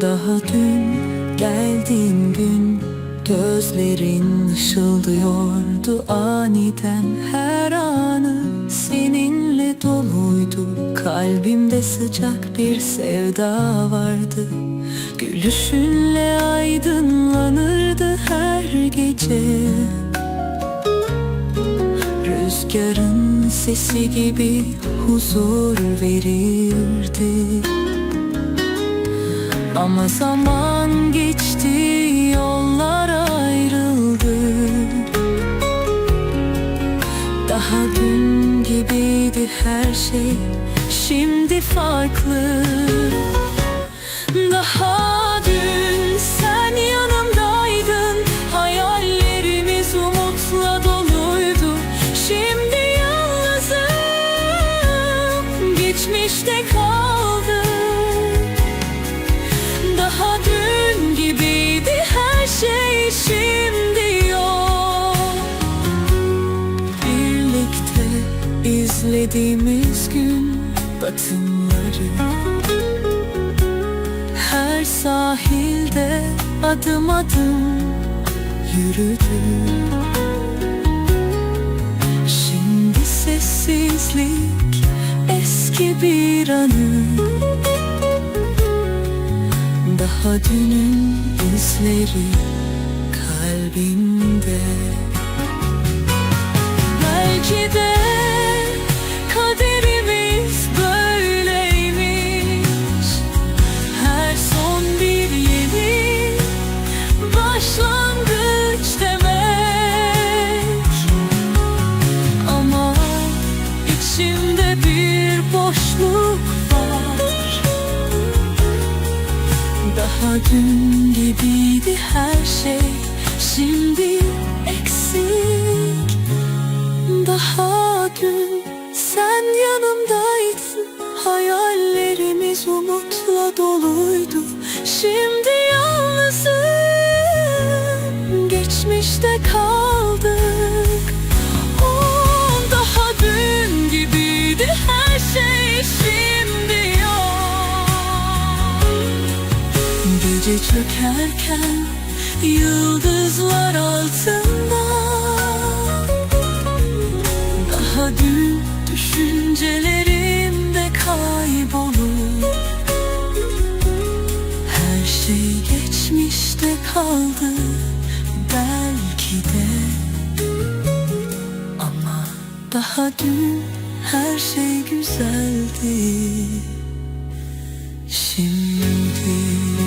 Daha dün geldiğin gün Gözlerin ışıldıyordu aniden. Her anı seninle doluydu. Kalbimde sıcak bir sevda vardı. Gülüşünle aydınlanırdı her gece. Rüzgarın sesi gibi huzur verirdi Ama zaman geçti yollar ayrıldı. Daha dün gibiydi her şey Şimdi farklı. Daha dün sen yanımdaydın Hayallerimiz umutla doluydu. Şimdi yalnızım Geçmişte kaldı izlediğimiz gün batımları. Her sahilde adım adım yürüdük Şimdi sessizlik eski bir anı. Daha dünün izleri kalbimde. Belki de dün gibiydi her şey. Şimdi eksik. Daha dün sen yanımdaydın. Hayallerimiz umutla doluydu. Şimdi yalnızım Geçmişte kaldık Gece çökerken yıldızlar altında. Daha dün düşüncelerimde kaybolur. Her şey geçmişte kaldı belki de. Ama daha dün her şey güzeldi. Şimdi